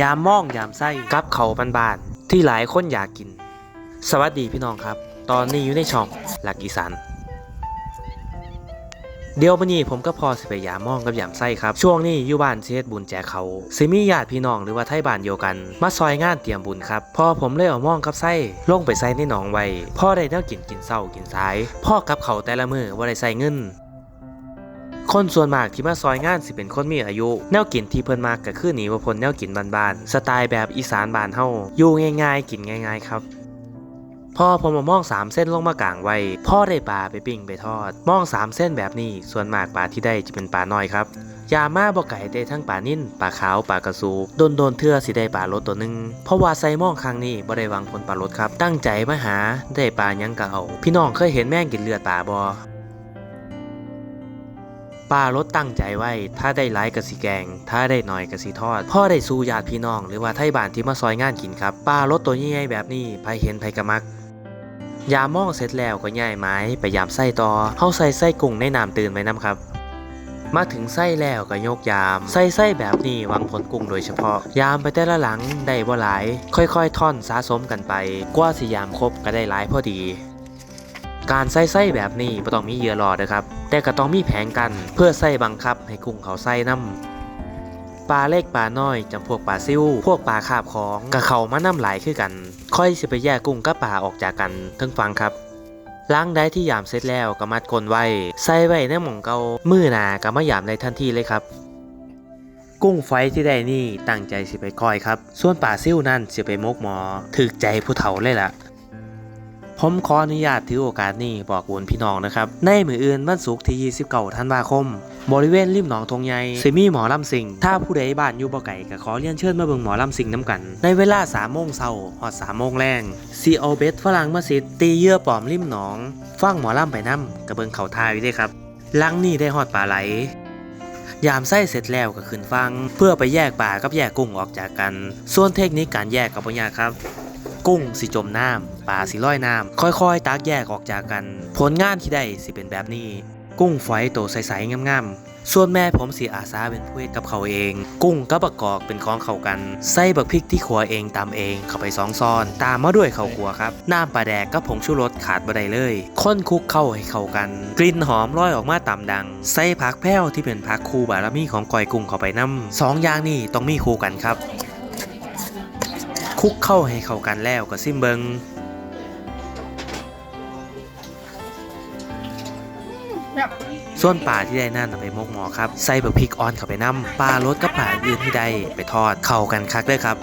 ยามม่องยามไส้กับเขาวบานๆที่หลายคนอยากกิน สวัสดีพี่น้องครับ ตอนนี้อยู่ในช่องหลักอีสานเดี๋ยววันนี้ผมก็พอสิไปยามม่องกับยามไส้ครับ ช่วงนี้อยู่บ้านเช็ดบุญแจกเขาซิมีญาติพี่น้องหรือว่าไทยบ้านเดียวกัน มาซอยงานเตรียมบุญครับพอผมเลยเอาม่องกับไส้ลงไปใส่ในหนองไว้พ่อได้แนวกินกินเศร้ากินสาย พ่อกับเขาแต่ละมือว่าได้ใส่เงิน คนส่วนมากที่มาซอยงานสิเป็นคนมีอายุ แนวกินที่เพิ่นมากก็คือหนีว่าพ้นแนวกินบ้านๆสไตล์แบบอีสานบ้านเฮาอยู่ง่ายๆ กินง่าย ๆ ครับพ่อผมมามองสามเส้นลงมากลางไว้ พ่อได้ปลาไปปิ้งไปทอด มองสามเส้นแบบนี้ส่วนมากปลาที่ได้จะเป็นปลาน้อยครับยามาบ่ไก่ได้ทั้งปลานิ่นปลาขาวปลากระสูโดนโดนเทื่อสิได้ปลาลดตัวหนึงเพราะว่าใส่มองครั้งนี้บ่ได้วังผลปลาลดครับ ตั้งใจมาหาได้ปลายังก็เอา พี่น้องเคยเห็นแม่งกินเลือดปลาบ่ ป้ารถตั้งใจไว้ ถ้าได้หลายกะสิแกง ถ้าได้น้อยกะสิทอด พ่อได้สู้ญาติพี่น้อง หรือว่าไทยบ้านที่มาซอยงานกินครับป้ารถตัวใหญ่ๆแบบนี้ไผเห็นไผกะมักยามมองเสร็จแล้วก็ย่ายไม้ไปยามไส้ต่อเฮาใส่ไส้กุ้งในน้ำตื่นไว้นํครับ มาถึงไส้แล้วก็ยกยาม ใส่ไส้แบบนี้วังผลกุ้งโดยเฉพาะ ยามไปแต่ละหลังได้บ่หลาย ค่อยๆท่อนสะสมกันไป กว่าสิยามครบก็ได้หลายพอดี การใส่ไส้แบบนี้ไม่ต้องมีเหยื่อรอนะครับแต่ก็ต้องมีแผงกันเพื่อใส่บังคับให้กุ้งเขาใส่น้ำปลาเล็กปลาน้อยจำพวกปลาซิวพวกปลาคาบของกับเขามาน้ำไหลายคือกัน ค่อยสิไปแยกกุ้งกับปลาออกจากกันทั้งฟังครับล้างได้ที่ยามเสร็จแล้วก็มัดกลนไว้ใส่ไว้ในหม่องเกามือหนาก็มายามในทันทีเลยครับกุ้งไฟที่ได้นี่ตั้งใจสิไปก้อยครับ ส่วนปลาซิ่วนั่นสิไปมกหมอถึกใจผู้เฒ่าเลยล่ะ ผมขออนุญาตถือโอกาสนี้บอกบุญพี่น้องนะครับ ในมืออื่นวันศุกร์ที่29ธันวาคม บริเวณริมหนองทงใหญ่สิมีหมอลำสิงถ้าผู้ใดบ้านอยู่บ่ไก่ก็ขอเรียนเชิญมาเบิ่งหมอลำสิงน้ำกัน ในเวลา3โมงเช้าฮอด3โมงแรงซีโอเบสฝรั่งมาสิตีเยื่อปลอมริมหนองฟังหมอลำไปนํกระเบิงเขาทายู่เด้ครับลังนี้ได้ฮอดปลาไหลยามไส้เสร็จแล้วก็ขึ้นฟัง เพื่อไปแยกปลากับแยกกุ้งออกจากกัน ส่วนเทคนิคการแยกกับปัญญาครับ กุ้งสิจมน้ำ ปลาสิลอยน้ำค่อยๆตักแยกออกจากกัน ผลงานที่ได้สิเป็นแบบนี้ กุ้งฝอยโตใสๆงามๆส่วนแม่ผมสีอาสาเป็นผู้เฮ็ดกับเขาเอง กุ้งกับบักกอกเป็นของเขากันใส่บักพริกที่ขัวเองตำเองเข้าไปสองซอน ตามมาด้วยเข้าขัวครับน้ำปลาแดกกับผงชูรสขาดบ่ได้เลยค้นคุกเข้าให้เข้ากัน กลิ่นหอมลอยออกมาตามดังใส่ผักแพ้วที่เป็นผักคูบารมีของก้อยกุ้งเข้าไปนํสองอย่างนี้ต้องมีคู่กันครับคุกเข้าให้เข้ากันแล้วก็ซิมเบิง แบบส่วนปลาที่ได้นั่นเอาไปมกหมอครับ ใส่แบบพริกออนเข้าไปน้ำปลารสกับป่าอื่นที่ได้ไปทอดเข้ากันคักเลยครับ